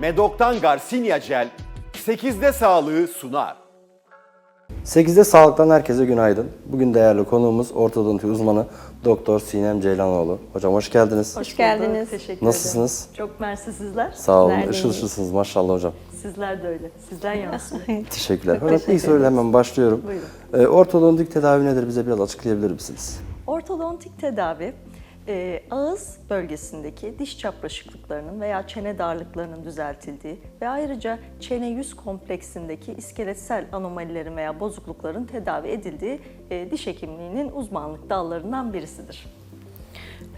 Medok'tan Garcinia Gel 8'de sağlığı sunar. 8'de sağlıktan herkese günaydın. Bugün değerli konuğumuz ortodonti uzmanı Doktor Sinem Ceylanoğlu. Hocam hoş geldiniz. Hoş geldiniz. Teşekkür Nasılsınız? Çok mersi sizler. Sağ olun. Işıl ışılsınız maşallah hocam. Sizler de öyle. Sizden yansıyor. Teşekkürler. Hocam ilk soruyla hemen başlıyorum. Buyurun. Ee, ortodontik tedavi nedir? Bize biraz açıklayabilir misiniz? Ortodontik tedavi e, ağız bölgesindeki diş çapraşıklıklarının veya çene darlıklarının düzeltildiği ve ayrıca çene yüz kompleksindeki iskeletsel anomalilerin veya bozuklukların tedavi edildiği e, diş hekimliğinin uzmanlık dallarından birisidir.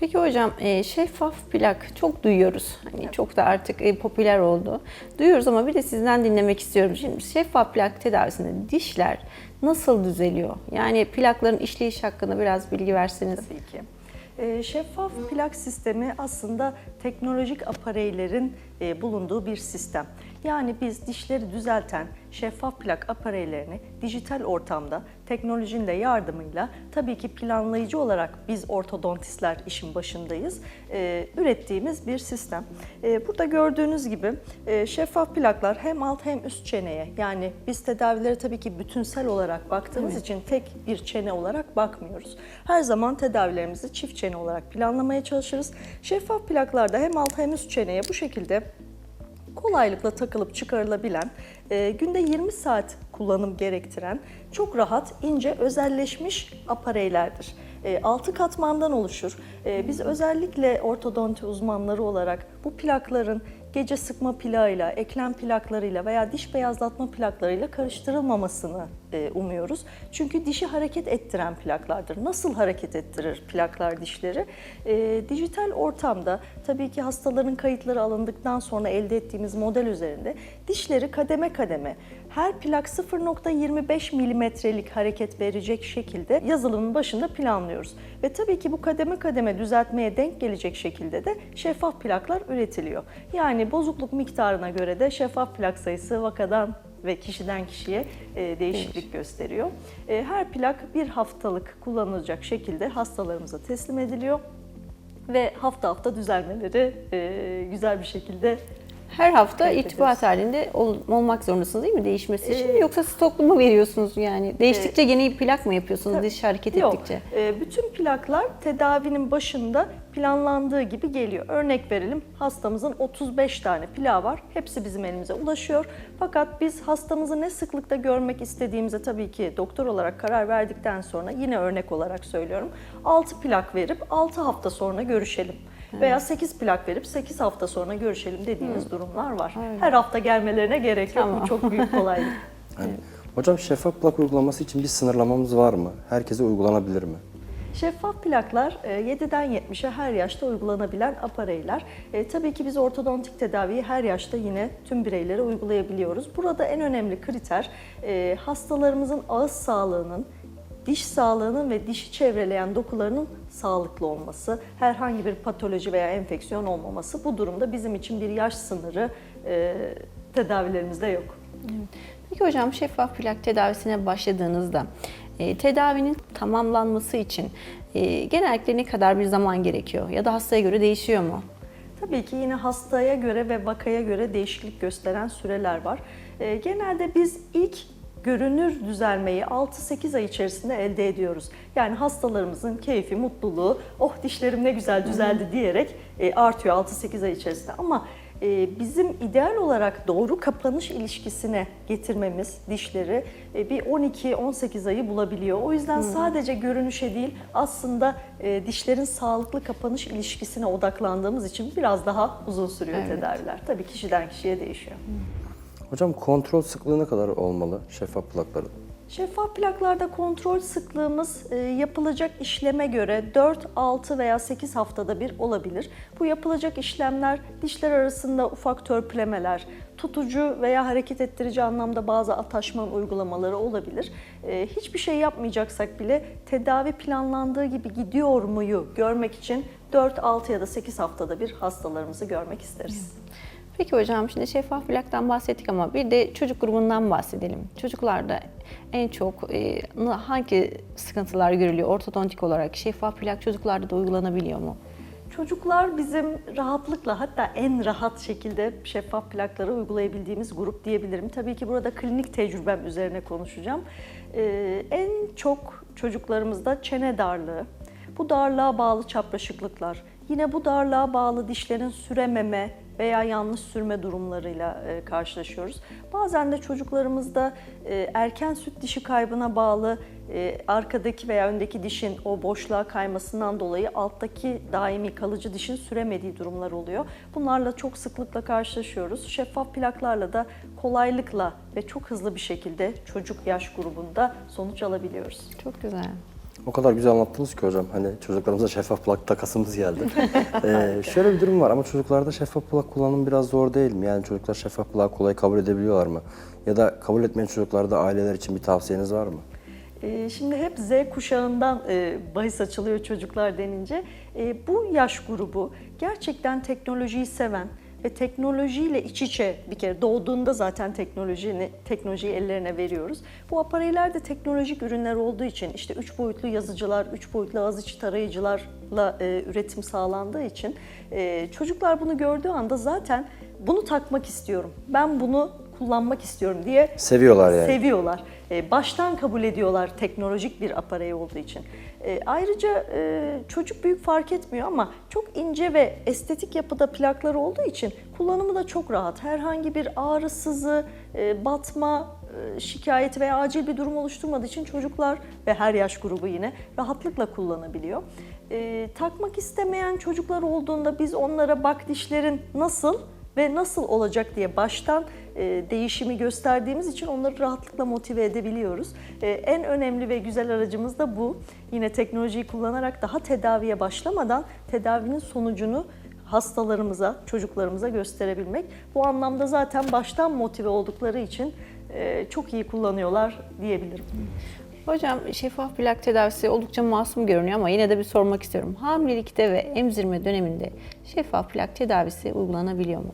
Peki hocam e, şeffaf plak çok duyuyoruz. Hani çok da artık e, popüler oldu. Duyuyoruz ama bir de sizden dinlemek istiyorum. Şimdi şeffaf plak tedavisinde dişler nasıl düzeliyor? Yani plakların işleyiş hakkında biraz bilgi verseniz. Tabii ki. Ee, Şeffaf plak sistemi aslında teknolojik apareylerin e, bulunduğu bir sistem. Yani biz dişleri düzelten şeffaf plak apareylerini dijital ortamda teknolojinin de yardımıyla tabii ki planlayıcı olarak biz ortodontistler işin başındayız. e, ürettiğimiz bir sistem. E, burada gördüğünüz gibi e, şeffaf plaklar hem alt hem üst çeneye yani biz tedavilere tabii ki bütünsel olarak baktığımız için tek bir çene olarak bakmıyoruz. Her zaman tedavilerimizi çift çene olarak planlamaya çalışırız. Şeffaf plaklarda hem alt hem üst çeneye bu şekilde kolaylıkla takılıp çıkarılabilen, e, günde 20 saat kullanım gerektiren çok rahat, ince, özelleşmiş apareylerdir. 6 katmandan oluşur. E, biz özellikle ortodonti uzmanları olarak bu plakların gece sıkma plağıyla, eklem plaklarıyla veya diş beyazlatma plaklarıyla karıştırılmamasını e, umuyoruz. Çünkü dişi hareket ettiren plaklardır. Nasıl hareket ettirir plaklar dişleri? E, dijital ortamda tabii ki hastaların kayıtları alındıktan sonra elde ettiğimiz model üzerinde dişleri kademe kademe her plak 0.25 milimetrelik hareket verecek şekilde yazılımın başında planlıyoruz. Ve tabii ki bu kademe kademe düzeltmeye denk gelecek şekilde de şeffaf plaklar üretiliyor. Yani bozukluk miktarına göre de şeffaf plak sayısı vakadan ve kişiden kişiye e, değişiklik gösteriyor. E, Her plak bir haftalık kullanılacak şekilde hastalarımıza teslim ediliyor ve hafta hafta düzelmeleri e, güzel bir şekilde Her hafta Evet, irtibat halinde ol- olmak zorundasınız değil mi değişmesi için? Ee, Yoksa stoklu mu veriyorsunuz yani? Değiştikçe yeni plak mı yapıyorsunuz diş hareket Yok. ettikçe? E, bütün plaklar tedavinin başında planlandığı gibi geliyor. Örnek verelim hastamızın 35 tane plağı var. Hepsi bizim elimize ulaşıyor. Fakat biz hastamızı ne sıklıkta görmek istediğimize tabii ki doktor olarak karar verdikten sonra yine örnek olarak söylüyorum. 6 plak verip 6 hafta sonra görüşelim. Veya 8 plak verip 8 hafta sonra görüşelim dediğimiz durumlar var. Her hafta gelmelerine gerek yok. Tamam. Bu çok büyük kolaylık. Yani, Hocam şeffaf plak uygulaması için bir sınırlamamız var mı? Herkese uygulanabilir mi? Şeffaf plaklar e, 7'den 70'e her yaşta uygulanabilen apareyler. E, tabii ki biz ortodontik tedaviyi her yaşta yine tüm bireylere uygulayabiliyoruz. Burada en önemli kriter e, hastalarımızın ağız sağlığının, diş sağlığının ve dişi çevreleyen dokularının sağlıklı olması, herhangi bir patoloji veya enfeksiyon olmaması. Bu durumda bizim için bir yaş sınırı e, tedavilerimizde yok. Peki hocam şeffaf plak tedavisine başladığınızda e, tedavinin tamamlanması için e, genellikle ne kadar bir zaman gerekiyor? Ya da hastaya göre değişiyor mu? Tabii ki yine hastaya göre ve vakaya göre değişiklik gösteren süreler var. Ee, genelde biz ilk görünür düzelmeyi 6-8 ay içerisinde elde ediyoruz. Yani hastalarımızın keyfi, mutluluğu, oh dişlerim ne güzel düzeldi diyerek e, artıyor 6-8 ay içerisinde. Ama e, bizim ideal olarak doğru kapanış ilişkisine getirmemiz dişleri e, bir 12-18 ayı bulabiliyor. O yüzden sadece görünüşe değil aslında e, dişlerin sağlıklı kapanış ilişkisine odaklandığımız için biraz daha uzun sürüyor Evet. tedaviler. Tabii kişiden kişiye değişiyor. Hocam kontrol sıklığı ne kadar olmalı şeffaf plakların? Şeffaf plaklarda kontrol sıklığımız e, yapılacak işleme göre 4, 6 veya 8 haftada bir olabilir. Bu yapılacak işlemler dişler arasında ufak törpülemeler, tutucu veya hareket ettirici anlamda bazı ataşman uygulamaları olabilir. E, Hiçbir şey yapmayacaksak bile tedavi planlandığı gibi gidiyor muyu görmek için 4, 6 ya da 8 haftada bir hastalarımızı görmek isteriz. Peki hocam şimdi şeffaf plaktan bahsettik ama bir de çocuk grubundan bahsedelim. Çocuklarda en çok e, hangi sıkıntılar görülüyor ortodontik olarak? Şeffaf plak çocuklarda da uygulanabiliyor mu? Çocuklar bizim rahatlıkla hatta en rahat şekilde şeffaf plakları uygulayabildiğimiz grup diyebilirim. Tabii ki burada klinik tecrübem üzerine konuşacağım. Ee, en çok çocuklarımızda çene darlığı, bu darlığa bağlı çapraşıklıklar, yine bu darlığa bağlı dişlerin sürememe veya yanlış sürme durumlarıyla e, karşılaşıyoruz. Bazen de çocuklarımızda e, erken süt dişi kaybına bağlı e, arkadaki veya öndeki dişin o boşluğa kaymasından dolayı alttaki daimi kalıcı dişin süremediği durumlar oluyor. Bunlarla çok sıklıkla karşılaşıyoruz. Şeffaf plaklarla da kolaylıkla ve çok hızlı bir şekilde çocuk yaş grubunda sonuç alabiliyoruz. Çok güzel. O kadar güzel anlattınız ki hocam. Hani çocuklarımıza şeffaf plak takasımız geldi. ee, şöyle bir durum var ama çocuklarda şeffaf plak kullanımı biraz zor değil mi? Yani çocuklar şeffaf plak kolay kabul edebiliyorlar mı? Ya da kabul etmeyen çocuklarda aileler için bir tavsiyeniz var mı? Ee, Şimdi hep Z kuşağından e, bahis açılıyor çocuklar denince. E, Bu yaş grubu gerçekten teknolojiyi seven ve teknolojiyle iç içe bir kere doğduğunda zaten teknolojini, teknolojiyi ellerine veriyoruz. Bu apareyler de teknolojik ürünler olduğu için işte üç boyutlu yazıcılar, üç boyutlu ağız içi tarayıcılarla e, üretim sağlandığı için e, çocuklar bunu gördüğü anda zaten bunu takmak istiyorum, ben bunu kullanmak istiyorum diye Seviyorlar yani. seviyorlar. E, baştan kabul ediyorlar teknolojik bir aparey olduğu için. E, ayrıca e, çocuk büyük fark etmiyor ama çok ince ve estetik yapıda plakları olduğu için kullanımı da çok rahat. Herhangi bir ağrı, sızı, e, batma e, şikayeti veya acil bir durum oluşturmadığı için çocuklar ve her yaş grubu yine rahatlıkla kullanabiliyor. E, takmak istemeyen çocuklar olduğunda biz onlara bak dişlerin nasıl ve nasıl olacak diye baştan e, değişimi gösterdiğimiz için onları rahatlıkla motive edebiliyoruz. E, en önemli ve güzel aracımız da bu. Yine teknolojiyi kullanarak daha tedaviye başlamadan tedavinin sonucunu hastalarımıza, çocuklarımıza gösterebilmek. Bu anlamda zaten baştan motive oldukları için e, çok iyi kullanıyorlar diyebilirim. Hocam şeffaf plak tedavisi oldukça masum görünüyor ama yine de bir sormak istiyorum. Hamilelikte ve emzirme döneminde şeffaf plak tedavisi uygulanabiliyor mu?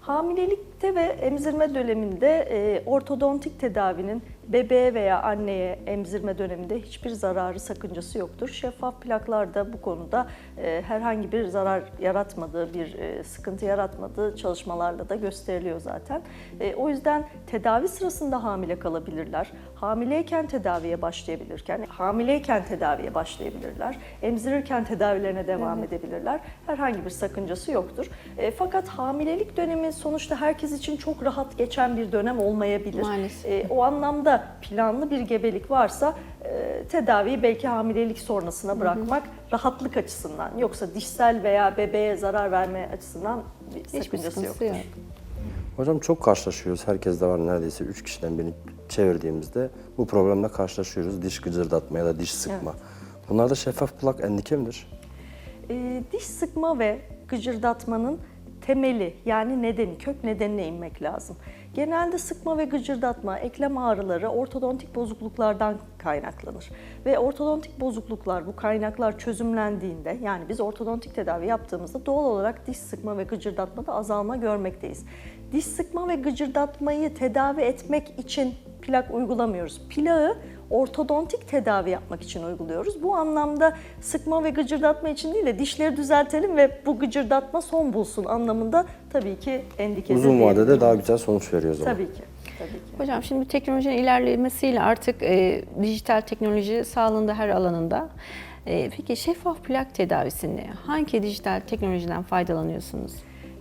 Hamilelikte ve emzirme döneminde e, ortodontik tedavinin bebeğe veya anneye emzirme döneminde hiçbir zararı, sakıncası yoktur. Şeffaf plaklar da bu konuda e, herhangi bir zarar yaratmadığı, bir e, sıkıntı yaratmadığı çalışmalarla da gösteriliyor zaten. E, o yüzden tedavi sırasında hamile kalabilirler. Hamileyken tedaviye başlayabilirken, hamileyken tedaviye başlayabilirler. Emzirirken tedavilerine devam edebilirler. Herhangi bir sakıncası yoktur. E, fakat hamilelik dönemi sonuçta herkes için çok rahat geçen bir dönem olmayabilir. Maalesef. E, o anlamda planlı bir gebelik varsa e, tedaviyi belki hamilelik sonrasına bırakmak rahatlık açısından. Yoksa dişsel veya bebeğe zarar verme açısından bir Hiçbir sakıncası sıkıntısı yoktur. yok. Hocam çok karşılaşıyoruz. Herkes de var neredeyse 3 kişiden birini çevirdiğimizde bu problemle karşılaşıyoruz. Diş gıcırdatma ya da diş sıkma. Bunlarda şeffaf plak endike midir? E, diş sıkma ve gıcırdatmanın temeli yani nedeni, kök nedenine inmek lazım. Genelde sıkma ve gıcırdatma, eklem ağrıları ortodontik bozukluklardan kaynaklanır. Ve ortodontik bozukluklar, bu kaynaklar çözümlendiğinde yani biz ortodontik tedavi yaptığımızda doğal olarak diş sıkma ve gıcırdatmada azalma görmekteyiz. Diş sıkma ve gıcırdatmayı tedavi etmek için plak uygulamıyoruz. Plağı ortodontik tedavi yapmak için uyguluyoruz. Bu anlamda sıkma ve gıcırdatma için değil de dişleri düzeltelim ve bu gıcırdatma son bulsun anlamında tabii ki endikeze Uzun vadede daha güzel sonuç veriyor o zaman. Tabii ki. Tabii ki. Hocam şimdi teknolojinin ilerlemesiyle artık e, dijital teknoloji sağlığında her alanında. E, peki şeffaf plak tedavisinde hangi dijital teknolojiden faydalanıyorsunuz?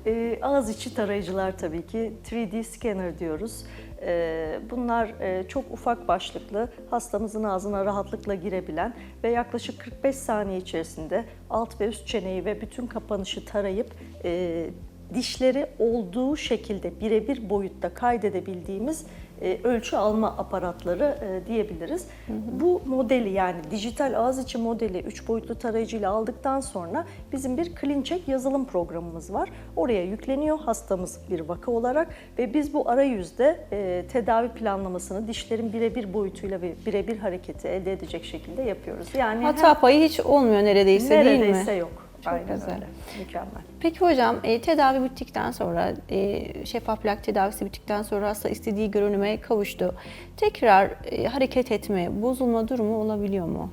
Ee, ağız içi tarayıcılar tabii ki 3D scanner diyoruz. Ee, bunlar e, çok ufak başlıklı, hastamızın ağzına rahatlıkla girebilen ve yaklaşık 45 saniye içerisinde alt ve üst çeneyi ve bütün kapanışı tarayıp e, dişleri olduğu şekilde birebir boyutta kaydedebildiğimiz e, ölçü alma aparatları e, diyebiliriz. Bu modeli yani dijital ağız içi modeli 3 boyutlu tarayıcıyla aldıktan sonra bizim bir CleanCheck yazılım programımız var. Oraya yükleniyor hastamız bir vaka olarak ve biz bu arayüzde e, tedavi planlamasını dişlerin birebir boyutuyla ve birebir hareketi elde edecek şekilde yapıyoruz. Yani Hata payı hiç olmuyor neredeyse her, değil mi? neredeyse yok. Çok Aynen güzel. öyle. Mükemmel. Peki hocam e, tedavi bittikten sonra e, şeffaf plak tedavisi bittikten sonra hasta istediği görünüme kavuştu. Tekrar e, hareket etme, bozulma durumu olabiliyor mu?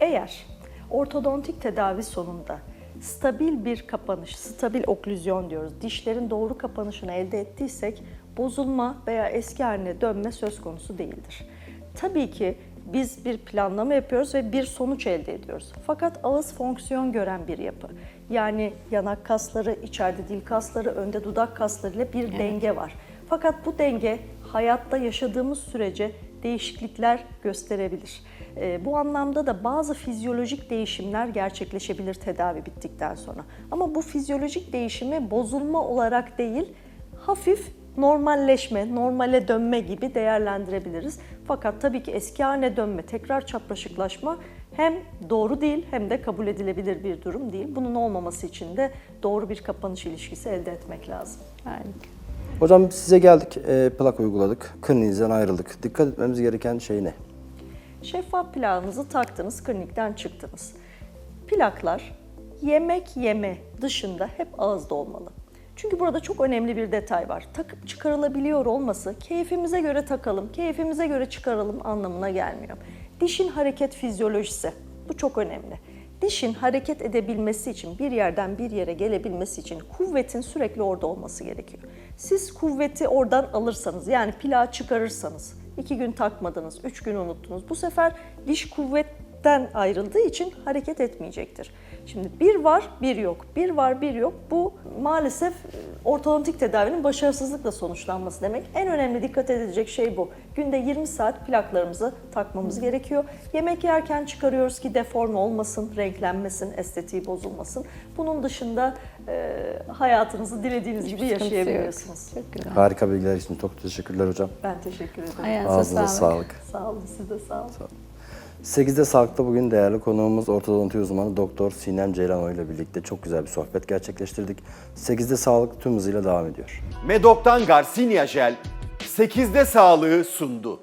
Eğer ortodontik tedavi sonunda stabil bir kapanış, stabil oklüzyon diyoruz. Dişlerin doğru kapanışını elde ettiysek bozulma veya eski haline dönme söz konusu değildir. Tabii ki biz bir planlama yapıyoruz ve bir sonuç elde ediyoruz. Fakat ağız fonksiyon gören bir yapı. Yani yanak kasları, içeride dil kasları, önde dudak kasları ile bir denge var. Fakat bu denge hayatta yaşadığımız sürece değişiklikler gösterebilir. Ee, bu anlamda da bazı fizyolojik değişimler gerçekleşebilir tedavi bittikten sonra. Ama bu fizyolojik değişimi bozulma olarak değil, hafif normalleşme, normale dönme gibi değerlendirebiliriz. Fakat tabii ki eski haline dönme, tekrar çapraşıklaşma hem doğru değil hem de kabul edilebilir bir durum değil. Bunun olmaması için de doğru bir kapanış ilişkisi elde etmek lazım. Harika. Hocam size geldik, e, plak uyguladık, kliniğinizden ayrıldık. Dikkat etmemiz gereken şey ne? Şeffaf plağınızı taktınız, klinikten çıktınız. Plaklar yemek yeme dışında hep ağızda olmalı. Çünkü burada çok önemli bir detay var. Takıp çıkarılabiliyor olması keyfimize göre takalım, keyfimize göre çıkaralım anlamına gelmiyor. Dişin hareket fizyolojisi bu çok önemli. Dişin hareket edebilmesi için, bir yerden bir yere gelebilmesi için kuvvetin sürekli orada olması gerekiyor. Siz kuvveti oradan alırsanız, yani plağı çıkarırsanız, iki gün takmadınız, üç gün unuttunuz. Bu sefer diş kuvvetten ayrıldığı için hareket etmeyecektir. Şimdi bir var, bir yok. Bir var, bir yok. Bu maalesef e, ortodontik tedavinin başarısızlıkla sonuçlanması demek. En önemli dikkat edilecek şey bu. Günde 20 saat plaklarımızı takmamız gerekiyor. Yemek yerken çıkarıyoruz ki deforme olmasın, renklenmesin, estetiği bozulmasın. Bunun dışında e, hayatınızı dilediğiniz gibi yaşayabiliyorsunuz. Çok güzel. Harika bilgiler için çok teşekkürler hocam. Ben teşekkür ederim. Ayağınıza Ağzınıza sağlık. sağlık. Sağ olun, siz de sağ olun. 8'de Sağlık'ta bugün değerli konuğumuz ortodonti uzmanı Doktor Sinem Ceylanoğlu ile birlikte çok güzel bir sohbet gerçekleştirdik. 8'de Sağlık tüm hızıyla devam ediyor. Medok'tan Garcinia Jel 8'de sağlığı sundu.